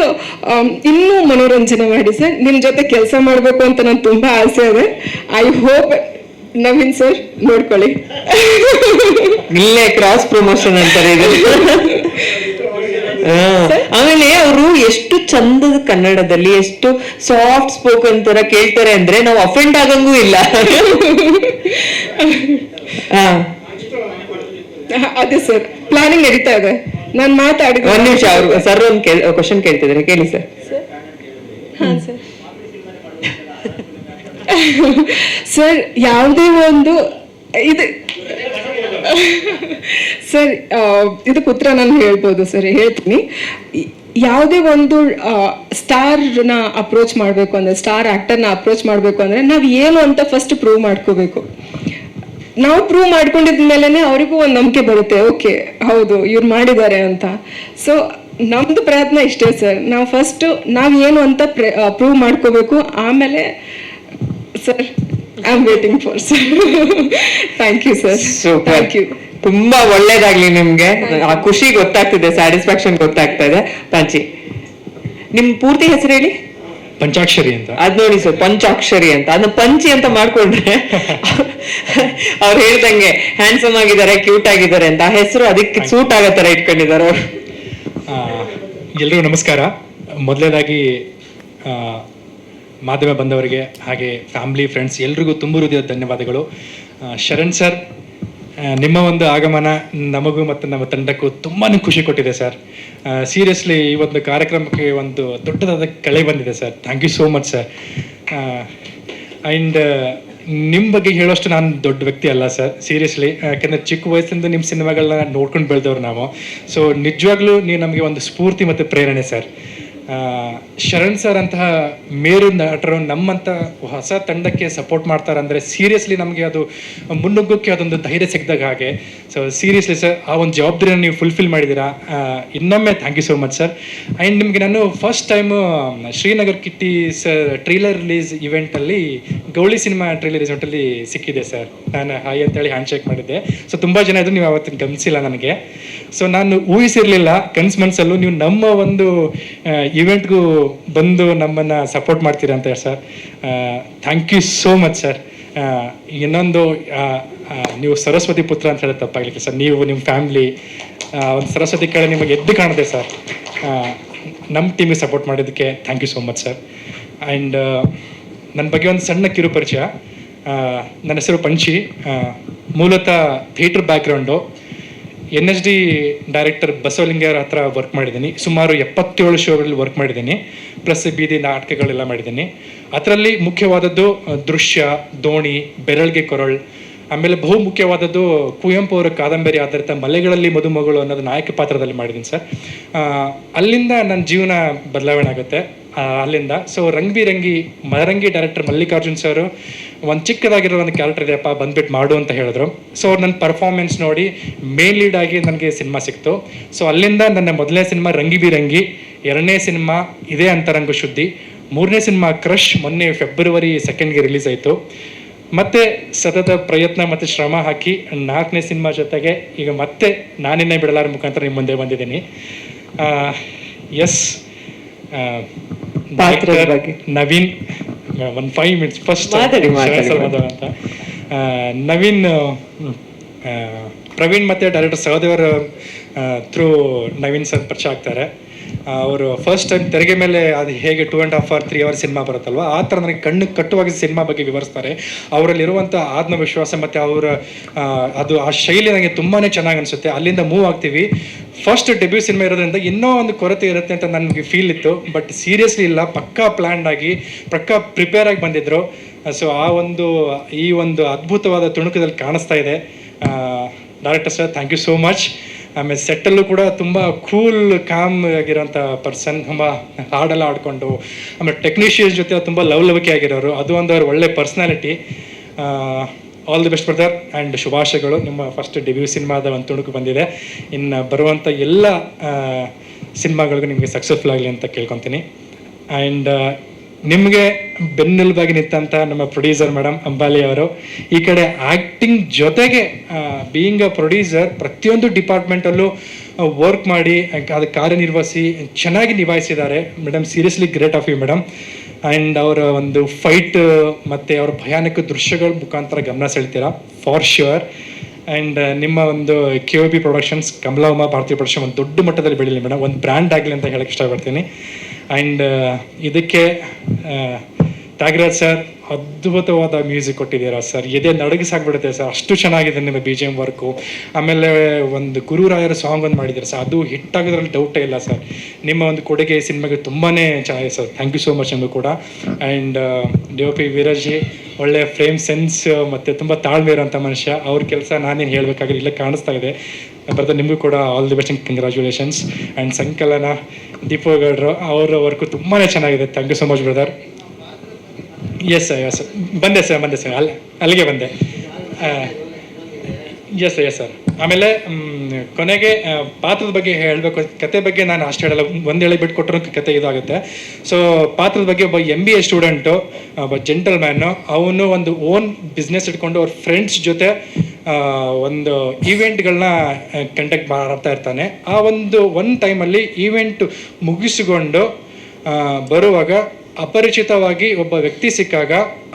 ಇನ್ನೂ ಮನೋರಂಜನೆ ಮಾಡಿ ಸರ್ ನಿಮ್ಮ ಜೊತೆ ಕೆಲಸ ಮಾಡಬೇಕು ಅಂತ ನಾನು ತುಂಬ ಆಸೆ ಇದೆ. ಐ ಹೋಪ್ ನವೀನ್ ಸರ್ ನೋಡ್ಕೊಳ್ಳಿ. ಇಲ್ಲೇ ಕ್ರಾಸ್ ಪ್ರಮೋಷನ್ ಅಂತಾರೆ ಇದು. ಆಮೇಲೆ ಅವರು ಎಷ್ಟು ಚಂದದ ಕನ್ನಡದಲ್ಲಿ ಎಷ್ಟು ಸಾಫ್ಟ್ ಸ್ಪೋಕನ್ ತರ ಕೇಳ್ತಾರೆ ಅಂದ್ರೆ ನಾವು ಅಫೆಂಡ್ ಆಗಂಗೂ ಇಲ್ಲ. ಅದೇ ಸರ್ ಪ್ಲಾನಿಂಗ್ ನಡೀತಾ ಇದೆ. ನಾನು ಮಾತಾಡಿದ ಒಂದ್ ನಿಮಿಷ ಅವ್ರು ಸರ್. ಒಂದು ಕ್ವಶನ್ ಕೇಳ್ತಿದ್ದಾರೆ ಕೇಳಿ ಸರ್? ಹಾಂ ಸರ್. ಸರ್ ಯಾವುದೇ ಒಂದು, ಇದು ಸರ್ ಇದಕ್ಕೆ ಉತ್ತರ ನಾನು ಹೇಳ್ಬೋದು ಸರ್ ಹೇಳ್ತೀನಿ. ಯಾವುದೇ ಒಂದು ಸ್ಟಾರ್ನ ಅಪ್ರೋಚ್ ಮಾಡಬೇಕು ಅಂದರೆ ಸ್ಟಾರ್ ಆ್ಯಕ್ಟರ್ನ ಅಪ್ರೋಚ್ ಮಾಡಬೇಕು ಅಂದರೆ, ನಾವು ಏನು ಅಂತ ಫಸ್ಟ್ ಪ್ರೂವ್ ಮಾಡ್ಕೋಬೇಕು. ನಾವು ಪ್ರೂವ್ ಮಾಡ್ಕೊಂಡಿದ ಮೇಲೆ ಅವರಿಗೂ ಒಂದು ನಂಬಿಕೆ ಬರುತ್ತೆ. ಓಕೆ ಹೌದು, ಇವ್ರು ಮಾಡಿದ್ದಾರೆ ಅಂತ. ಸೊ ನಮ್ಮದು ಪ್ರಯತ್ನ ಇಷ್ಟೇ ಸರ್ ನಾವು ಫಸ್ಟ್ ನಾವು ಏನು ಅಂತ ಪ್ರೂವ್ ಮಾಡ್ಕೋಬೇಕು. ಆಮೇಲೆ sir I am waiting for sir thank you sir super thank you ತುಂಬಾ ಒಳ್ಳೇದಾಗ್ಲಿ ನಿಮ್ಗೆ. ಆ ಖುಷಿ ಗೊತ್ತಾಗ್ತಿದೆ ಸ್ಯಾಟಿಸ್ಫ್ಯಾಕ್ಷನ್ ಗೊತ್ತಾಗ್ತಾ ಇದೆ ಪಂಚಿ ನಿಮ್ ಪೂರ್ತಿ ಹೆಸರು ಹೇಳಿ? ಪಂಚಾಕ್ಷರಿ ಅಂತ. ಅದ್ ನೋಡಿ ಸರ್ ಪಂಚಾಕ್ಷರಿ ಅಂತ. ಅದನ್ನ ಪಂಚಿ ಅಂತ ಮಾಡ್ಕೊಂಡ್ರೆ ಅವ್ರು ಹೇಳ್ದಂಗೆ ಹ್ಯಾಂಡ್ಸಮ್ ಆಗಿದ್ದಾರೆ ಕ್ಯೂಟ್ ಆಗಿದ್ದಾರೆ ಅಂತ. ಆ ಹೆಸರು ಅದಕ್ಕೆ ಸೂಟ್ ಆಗೋ ತರ ಇಟ್ಕೊಂಡಿದ್ದಾರೆ ಅವ್ರು. ಆ, ಎಲ್ರಿಗೂ ನಮಸ್ಕಾರ. ಮೊದಲನೇದಾಗಿ ಮಾಧ್ಯಮ ಬಂದವರಿಗೆ ಹಾಗೆ ಫ್ಯಾಮಿಲಿ ಫ್ರೆಂಡ್ಸ್ ಎಲ್ರಿಗೂ ತುಂಬ ಹೃದಯದ ಧನ್ಯವಾದಗಳು. ಶರಣ್ ಸರ್ ನಿಮ್ಮ ಒಂದು ಆಗಮನ ನಮಗೂ ಮತ್ತು ನಮ್ಮ ತಂಡಕ್ಕೂ ತುಂಬಾ ಖುಷಿ ಕೊಟ್ಟಿದೆ ಸರ್ ಸೀರಿಯಸ್ಲಿ ಈ ಒಂದು ಕಾರ್ಯಕ್ರಮಕ್ಕೆ ಒಂದು ದೊಡ್ಡದಾದ ಕಳೆ ಬಂದಿದೆ sir thank you so much sir and ನಿಮ್ಮ ಬಗ್ಗೆ ಹೇಳೋಷ್ಟು ನಾನು ದೊಡ್ಡ ವ್ಯಕ್ತಿ ಅಲ್ಲ ಸರ್ ಸೀರಿಯಸ್ಲಿ ಯಾಕೆಂದರೆ ಚಿಕ್ಕ ವಯಸ್ಸಿಂದ ನಿಮ್ಮ ಸಿನಿಮಾಗಳನ್ನ ನೋಡ್ಕೊಂಡು ಬೆಳೆದವ್ರು ನಾವು. ಸೊ ನಿಜವಾಗ್ಲೂ ನೀವು ನಮಗೆ ಒಂದು ಸ್ಫೂರ್ತಿ ಮತ್ತು ಪ್ರೇರಣೆ ಸರ್ ಶರಣ್ ಸರ್ ಅಂತಹ ಮೇರು ನಟರು ನಮ್ಮಂಥ ಹೊಸ ತಂಡಕ್ಕೆ ಸಪೋರ್ಟ್ ಮಾಡ್ತಾರೆ ಅಂದರೆ ಸೀರಿಯಸ್ಲಿ ನಮಗೆ ಅದು ಮುನ್ನುಗ್ಗೋಕ್ಕೆ ಅದೊಂದು ಧೈರ್ಯ ಸಿಕ್ಕಿದಾಗ ಹಾಗೆ. ಸೊ ಸೀರಿಯಸ್ಲಿ ಸರ್ ಆ ಒಂದು ಜವಾಬ್ದಾರಿಯನ್ನು ನೀವು ಫುಲ್ಫಿಲ್ ಮಾಡಿದ್ದೀರಾ? ಇನ್ನೊಮ್ಮೆ thank you so much sir and ನಿಮಗೆ ನಾನು first time Srinagar Kitty sir trailer release ಇವೆಂಟಲ್ಲಿ Gowli cinema trailer ಇವೆಂಟಲ್ಲಿ ಸಿಕ್ಕಿದೆ ಸರ್ ನಾನು ಹಾಯ್ ಅಂತೇಳಿ ಹ್ಯಾಂಡ್ ಶೇಕ್ ಮಾಡಿದ್ದೆ. ಸೊ ತುಂಬ ಜನ ಇದ್ರು, ನೀವು ಆವತ್ತಿನ ಗಮನಿಸಿಲ್ಲ ನನಗೆ. ಸೊ ನಾನು ಊಹಿಸಿರಲಿಲ್ಲ, ಕನ್ಸ್ ಮನ್ಸಲ್ಲೂ ನೀವು ನಮ್ಮ ಒಂದು ಇವೆಂಟ್ಗೂ ಬಂದು ನಮ್ಮನ್ನು ಸಪೋರ್ಟ್ ಮಾಡ್ತೀರಾ ಅಂತ sir thank you so much sir ಇನ್ನೊಂದು ನೀವು ಸರಸ್ವತಿ ಪುತ್ರ ಅಂತ ಹೇಳಿ ತಪ್ಪಾಗಲಿಕ್ಕೆ ಸರ್ ನೀವು ನಿಮ್ಮ ಫ್ಯಾಮ್ಲಿ ಒಂದು ಸರಸ್ವತಿ ಕಡೆ ನಿಮಗೆ ಎದ್ದು ಕಾಣುತ್ತೆ ಸರ್ ನಮ್ಮ ಟೀಮಿಗೆ ಸಪೋರ್ಟ್ ಮಾಡಿದ್ದಕ್ಕೆ thank you so much sir and ನನ್ನ ಬಗ್ಗೆ ಒಂದು ಸಣ್ಣ ಕಿರು ಪರಿಚಯ ನನ್ನ ಹೆಸರು ಪಂಚಿ. ಮೂಲತಃ theatre background N H D director ಬಸವಲಿಂಗಯ್ಯರ ಹತ್ರ ವರ್ಕ್ ಮಾಡಿದ್ದೀನಿ. ಸುಮಾರು ಎಪ್ಪತ್ತೇಳು ಶೋಗಳಲ್ಲಿ ವರ್ಕ್ ಮಾಡಿದ್ದೀನಿ. ಪ್ಲಸ್ ಬೀದಿ ನಾಟಕಗಳೆಲ್ಲ ಮಾಡಿದ್ದೀನಿ. ಅದರಲ್ಲಿ ಮುಖ್ಯವಾದದ್ದು ದೃಶ್ಯ, ದೋಣಿ, ಬೆರಳ್ಗೆ ಕೊರಳ್, ಆಮೇಲೆ ಬಹು ಮುಖ್ಯವಾದದ್ದು ಕುವೆಂಪು ಅವರ ಕಾದಂಬರಿ ಆಧಾರಿತ ಮಲೆಗಳಲ್ಲಿ ಮದುಮಗಳು ಅನ್ನೋದು ನಾಯಕ ಪಾತ್ರದಲ್ಲಿ ಮಾಡಿದ್ದೀನಿ ಸರ್. ಅಲ್ಲಿಂದ ನನ್ನ ಜೀವನ ಬದಲಾವಣೆ ಆಗುತ್ತೆ. ಅಲ್ಲಿಂದ. So Rang Birangi Marangi director Mallikarjun sir ಒಂದು ಚಿಕ್ಕದಾಗಿರೋ ಒಂದು ಕ್ಯಾರೆಕ್ಟರ್ ಇದೆಯಪ್ಪ ಬಂದ್ಬಿಟ್ಟು ಮಾಡು ಅಂತ ಹೇಳಿದ್ರು. ಸೊ ಅವ್ರು ನನ್ನ ಪರ್ಫಾರ್ಮೆನ್ಸ್ ನೋಡಿ ಮೇನ್ ಲೀಡ್ ಆಗಿ ನನಗೆ ಸಿನಿಮಾ ಸಿಕ್ತು. ಸೊ ಅಲ್ಲಿಂದ ನನ್ನ ಮೊದಲನೇ ಸಿನಿಮಾ ರಂಗಿ ಬಿರಂಗಿ ಎರಡನೇ ಸಿನಿಮಾ ಇದೇ ಅಂತರಂಗ ಶುದ್ಧಿ, ಮೂರನೇ ಸಿನಿಮಾ ಕ್ರಶ್, ಮೊನ್ನೆ ಫೆಬ್ರವರಿ ಸೆಕೆಂಡ್ಗೆ ರಿಲೀಸ್ ಆಯಿತು. ಮತ್ತೆ ಸತತ ಪ್ರಯತ್ನ ಮತ್ತು ಶ್ರಮ ಹಾಕಿ ನಾಲ್ಕನೇ ಸಿನಿಮಾ ಜೊತೆಗೆ ಈಗ ಮತ್ತೆ ನಾನಿನ್ನೇ ಬಿಡಲಾರ ಮುಖಾಂತರ ನಿಮ್ಮ ಮುಂದೆ ಬಂದಿದ್ದೀನಿ. ಎಸ್ ಪಾತ್ರದ ಬಗ್ಗೆ. ನವೀನ್ ಒಂದು ಫೈವ್ ಮಿನಿಟ್ಸ್ ಫಸ್ಟ್. ಅಂತ ನವೀನ್ ಪ್ರವೀಣ್ ಮತ್ತೆ ಡೈರೆಕ್ಟರ್ ಸಹದೇವರ ಥ್ರೂ ನವೀನ್ ಸರ್ ಪರಿಚಯ ಆಗ್ತಾರೆ ಅವರು ಫಸ್ಟ್ ಟೈಮ್ ತೆರಿಗೆ ಮೇಲೆ ಅದು ಹೇಗೆ two and half or three hour cinema ಬರುತ್ತಲ್ವ, ಆ ಥರ ನನಗೆ ಕಣ್ಣು ಕಟ್ಟುವಾಗಿ ಸಿನಿಮಾ ಬಗ್ಗೆ ವಿವರಿಸ್ತಾರೆ. ಅವರಲ್ಲಿರುವಂಥ ಆತ್ಮವಿಶ್ವಾಸ ಮತ್ತು ಅವರ ಅದು ಆ ಶೈಲಿ ನನಗೆ ತುಂಬಾ ಚೆನ್ನಾಗಿ ಅನಿಸುತ್ತೆ. ಅಲ್ಲಿಂದ ಮೂವ್ ಆಗ್ತೀವಿ. ಫಸ್ಟ್ ಡೆಬ್ಯೂ ಸಿನಿಮಾ ಇರೋದ್ರಿಂದ ಇನ್ನೂ ಒಂದು ಕೊರತೆ ಇರುತ್ತೆ ಅಂತ ನನಗೆ ಫೀಲ್ ಇತ್ತು. ಬಟ್ ಸೀರಿಯಸ್ಲಿ ಇಲ್ಲ, ಪಕ್ಕಾ ಪ್ಲ್ಯಾಂಡ್ ಆಗಿ, ಪಕ್ಕಾ ಪ್ರಿಪೇರ್ ಆಗಿ ಬಂದಿದ್ದರು ಸೊ ಆ ಒಂದು, ಈ ಒಂದು ಅದ್ಭುತವಾದ ತುಣುಕದಲ್ಲಿ ಕಾಣಿಸ್ತಾ ಇದೆ. Director sir thank you so much ಆಮೇಲೆ ಸೆಟ್ಟಲ್ಲೂ ಕೂಡ ತುಂಬ ಕೂಲ್ ಕಾಮ್ ಆಗಿರೋಂಥ ಪರ್ಸನ್ ತುಂಬ ಹಾಡೆಲ್ಲ ಆಡ್ಕೊಂಡು, ಆಮೇಲೆ ಟೆಕ್ನಿಷಿಯನ್ಸ್ ಜೊತೆ ತುಂಬ ಲವಲವಿಕೆ ಆಗಿರೋರು. ಅದು ಒಂದು ಅವ್ರ ಒಳ್ಳೆ personality all the best brother and ಶುಭಾಶಯಗಳು. ನಿಮ್ಮ ಫಸ್ಟ್ ಡೆಬ್ಯೂ ಸಿನಿಮಾದ ಒಂದು ತುಣುಕು ಬಂದಿದೆ. ಇನ್ನು ಬರುವಂಥ ಎಲ್ಲ ಸಿನಿಮಾಗಳಿಗೂ ನಿಮಗೆ ಸಕ್ಸಸ್ಫುಲ್ ಆಗಲಿ ಅಂತ ಕೇಳ್ಕೊತೀನಿ. ಆ್ಯಂಡ್ ನಿಮಗೆ ಬೆನ್ನೆಲುಬಾಗಿ ನಿಂತಂತ ನಮ್ಮ ಪ್ರೊಡ್ಯೂಸರ್ ಮೇಡಮ್ ಅಂಬಾಲಿ ಅವರು. ಈ ಕಡೆ ಆ್ಯಕ್ಟಿಂಗ್ ಜೊತೆಗೆ ಬೀಯಿಂಗ್ ಅ ಪ್ರೊಡ್ಯೂಸರ್ ಪ್ರತಿಯೊಂದು ಡಿಪಾರ್ಟ್ಮೆಂಟಲ್ಲೂ ವರ್ಕ್ ಮಾಡಿ, ಅದು ಕಾರ್ಯನಿರ್ವಹಿಸಿ, ಚೆನ್ನಾಗಿ ನಿಭಾಯಿಸಿದ್ದಾರೆ. Madam seriously great of you madam and ಅವರ ಒಂದು ಫೈಟ್ ಮತ್ತು ಅವರ ಭಯಾನಕ ದೃಶ್ಯಗಳ ಮುಖಾಂತರ ಗಮನ ಸೆಳ್ತೀರಾ? ಫಾರ್ ಶ್ಯೂರ್ ಆ್ಯಂಡ್ ನಿಮ್ಮ ಒಂದು ಕೆ ಒ ಪಿ ಪ್ರೊಡಕ್ಷನ್ಸ್ ಕಮಲಾಮ ಭಾರತೀಯ ಪ್ರೊಡಕ್ಷನ್ ಒಂದು ದೊಡ್ಡ ಮಟ್ಟದಲ್ಲಿ ಬೆಳೀಲಿ ಮೇಡಮ್ ಒಂದು ಬ್ರ್ಯಾಂಡ್ ಆಗಲಿ ಅಂತ ಹೇಳಕ್ಕೆ ಇಷ್ಟಪಡ್ತೀನಿ. ಆ್ಯಂಡ್ ಇದಕ್ಕೆ ಆ, ತ್ಯಾಗರಾಜ್ ಸರ್, ಅದ್ಭುತವಾದ ಮ್ಯೂಸಿಕ್ ಕೊಟ್ಟಿದ್ದೀರಾ ಸರ್. ಎದೆ ನಡಗಿಸಾಕ್ಬಿಡುತ್ತೆ ಸರ್. ಅಷ್ಟು ಚೆನ್ನಾಗಿದೆ ನಿಮ್ಮ ಬಿ ಜಿ ಎಂ ವರ್ಕು ಆಮೇಲೆ ಒಂದು ಗುರುರಾಯರ ಸಾಂಗ್ ಒಂದು ಮಾಡಿದ್ದೀರಾ ಸರ್. ಅದು ಹಿಟ್ ಆಗೋದ್ರಲ್ಲಿ ಡೌಟೇ ಇಲ್ಲ ಸರ್. ನಿಮ್ಮ ಒಂದು ಕೊಡುಗೆ ಸಿನಿಮಾಗೆ ತುಂಬಾ ಚೆನ್ನಾಗಿದೆ sir. Thank you so much ನಿಮಗೂ ಕೂಡ. ಆ್ಯಂಡ್ ಡಿ ಪಿ ವೀರಜಿ ಒಳ್ಳೆ ಫ್ರೇಮ್ ಸೆನ್ಸ್ ಮತ್ತು ತುಂಬ ತಾಳ್ಮೆ ಇರೋಂಥ ಮನುಷ್ಯ. ಅವ್ರ ಕೆಲಸ ನಾನೇನು ಹೇಳಬೇಕಾಗಿಲ್ಲ, ಇಲ್ಲ ಕಾಣಿಸ್ತಾ ಇದೆ. ಬರ್ತಾ ನಿಮಗೂ ಕೂಡ all the best congratulations and ಸಂಕಲನ, ದೀಪಗೌಡರು, ಅವರ ವರ್ಕು ತುಂಬಾ ಚೆನ್ನಾಗಿದೆ. Thank you so much brother yes sir yes ಬಂದೆ ಸರ್ ಬಂದೆ ಸರ್ ಅಲ್ಲಿ ಅಲ್ಲಿಗೆ ಬಂದೆ. ಎಸ್ ಎಸ್ ಸರ್ ಆಮೇಲೆ ಕೊನೆಗೆ ಪಾತ್ರದ ಬಗ್ಗೆ ಹೇಳಬೇಕು. ಕತೆ ಬಗ್ಗೆ ನಾನು ಅಷ್ಟು ಹೇಳಲ್ಲ. ಒಂದು ಹೇಳಿ ಬಿಟ್ಟು ಕೊಟ್ಟರು ಕತೆ ಇದಾಗುತ್ತೆ. ಸೊ ಪಾತ್ರದ ಬಗ್ಗೆ ಒಬ್ಬ ಎಂ ಬಿ ಎ ಸ್ಟೂಡೆಂಟು ಒಬ್ಬ ಜೆಂಟಲ್ ಮ್ಯಾನು ಅವನು ಒಂದು ಓನ್ ಬಿಸ್ನೆಸ್ ಇಟ್ಕೊಂಡು ಅವ್ರ ಫ್ರೆಂಡ್ಸ್ ಜೊತೆ ಒಂದು ಈವೆಂಟ್ಗಳನ್ನ ಕಂಡಕ್ಟ್ ಮಾಡ್ತಾ ಇರ್ತಾನೆ. ಆ ಒಂದು ಒನ್ ಟೈಮಲ್ಲಿ ಈವೆಂಟ್ ಮುಗಿಸಿಕೊಂಡು ಬರುವಾಗ ಅಪರಿಚಿತವಾಗಿ ಒಬ್ಬ ವ್ಯಕ್ತಿ ಸಿಕ್ಕಾಗ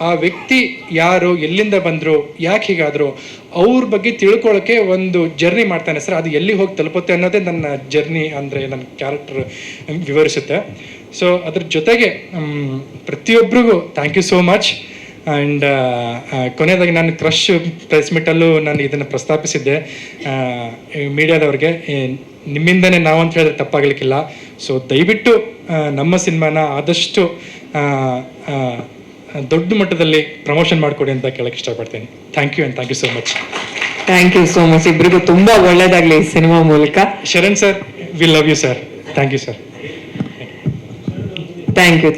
ಆ ವ್ಯಕ್ತಿ ಯಾರು, ಎಲ್ಲಿಂದ ಬಂದರು, ಯಾಕೆ ಹೀಗಾದರು, ಅವ್ರ ಬಗ್ಗೆ ತಿಳ್ಕೊಳ್ಳೋಕೆ ಒಂದು ಜರ್ನಿ ಮಾಡ್ತಾನೆ. ಸರ್, ಅದು ಎಲ್ಲಿ ಹೋಗಿ ತಲುಪುತ್ತೆ ಅನ್ನೋದೇ ನನ್ನ ಜರ್ನಿ ಅಂದರೆ ನನ್ನ ಕ್ಯಾರೆಕ್ಟರ್ ವಿವರಿಸುತ್ತೆ. ಸೊ ಅದ್ರ ಜೊತೆಗೆ ಪ್ರತಿಯೊಬ್ಬರಿಗೂ thank you so much and ಕೊನೆಯದಾಗಿ ನಾನು ಕ್ರಶ್ ಪ್ರೆಸ್ ಮೀಟಲ್ಲೂ ನಾನು ಇದನ್ನು ಪ್ರಸ್ತಾಪಿಸಿದ್ದೆ. ಮೀಡಿಯಾದವ್ರಿಗೆ ನಿಮ್ಮಿಂದನೇ ನಾವು ಅಂತ ಹೇಳಿದ್ರೆ ತಪ್ಪಾಗಲಿಕ್ಕಿಲ್ಲ. ಸೊ ದಯವಿಟ್ಟು ನಮ್ಮ ಸಿನಿಮಾನ ಆದಷ್ಟು ದೊಡ್ಡ ಮಟ್ಟದಲ್ಲಿ ಪ್ರಮೋಷನ್ ಮಾಡಿಕೊಡಿ ಅಂತ ಕೇಳಕ್ಕೆ ಇಷ್ಟಪಡ್ತೀನಿ. Thank you and thank you so much thank you so much ಇಬ್ಬರಿಗೂ ತುಂಬಾ ಒಳ್ಳೇದಾಗ್ಲಿ ಈ ಸಿನಿಮಾ ಮೂಲಕ. Sharan sir we love you sir thank you sir thank you